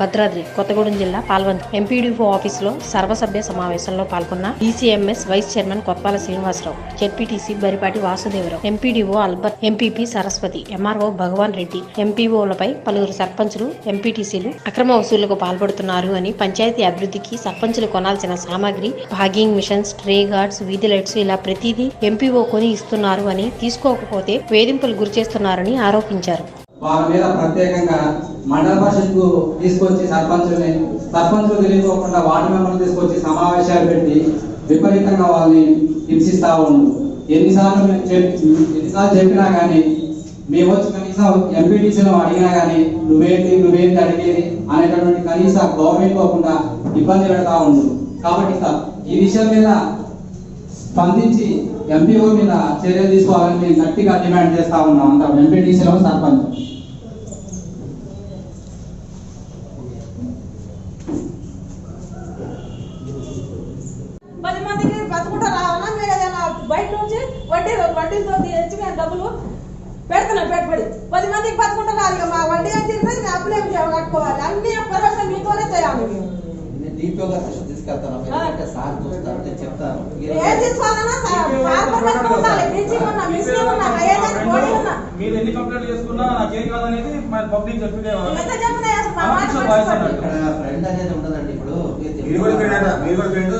భద్రాద్రి కొత్తగూడెం జిల్లా పాల్వంచ ఎంపీడీఓ ఆఫీసులో సర్వసభ్య సమావేశంలో పాల్గొన్న ECMS vice chairman Kothapala Srinivasarao ZPTC Baripati Vasudevarao MPDO Albert MPP Saraswati MRO Bhagavan Reddy ఎంపీఓలపై పలువురు సర్పంచులు ఎంపీటీసీలు అక్రమ వసూళ్ళకు పాల్పడుతున్నారు అని పంచాయతీ అభివృద్ధికి సర్పంచులు కొనాల్సిన సామాగ్రి భాగింగ్ మిషన్స్ ట్రే గార్డ్స్ వీధి లైట్స్ ఇలా ప్రతిదీ ఎంపీఓ కొని ఇస్తున్నారు అని తీసుకోకపోతే వేధింపులు గురిచేస్తున్నారని ఆరోపించారు. వారి మీద ప్రత్యేకంగా మండల పరిషత్కు తీసుకొచ్చి సర్పంచుల్ని సర్పంచులు తెలియకోకుండా వార్డు మెంబర్లు తీసుకొచ్చి సమావేశాలు పెట్టి విపరీతంగా వాళ్ళని హింసిస్తూ ఉండు. ఎన్నిసార్లు ఎన్నిసార్లు చెప్పినా కానీ మేము వచ్చి కనీసం ఎంపీటీసీలో అడిగినా కానీ నువ్వేంటి నువ్వేంటి అడిగేది అనేటటువంటి కనీస గవర్నమెంట్ పోకుండా ఇబ్బంది పెడతా ఉండు. కాబట్టి సార్ ఈ విషయం మీద స్పందించి ఎంపీఓ మీద చర్యలు తీసుకోవాలని మేము గట్టిగా డిమాండ్ చేస్తా ఉన్నాం. అంతా ఎంపీటీసీలో సర్పంచ్ పది మందికి బతుకుంటా రావాలా మీరు ఏదైనా బయట నుంచి వడ్డీ వడ్డీతో తెచ్చి మేము డబ్బులు పెడుతున్నాం పెట్టుబడి. పది మందికి బతుకుంటా రాదు మా వడ్డీ ఏం తిరుగుతుంది మేము అప్పులు ఏం చేయాలి కట్టుకోవాలి. అన్ని పర్వసం మీతోనే చేయాలి మేము తీసుకెళ్తాను ఎందుకంటే సార్. నేను చెప్తాను. మీరు ఎన్ని కంప్లైంట్ చేసుకున్నా నాకేం కాదనేది పబ్లిక్ చెప్పితే ఫ్రెండ్ అనేది ఉండదండి ఇప్పుడు. మీరు మీరు కూడా ఫ్రెండ్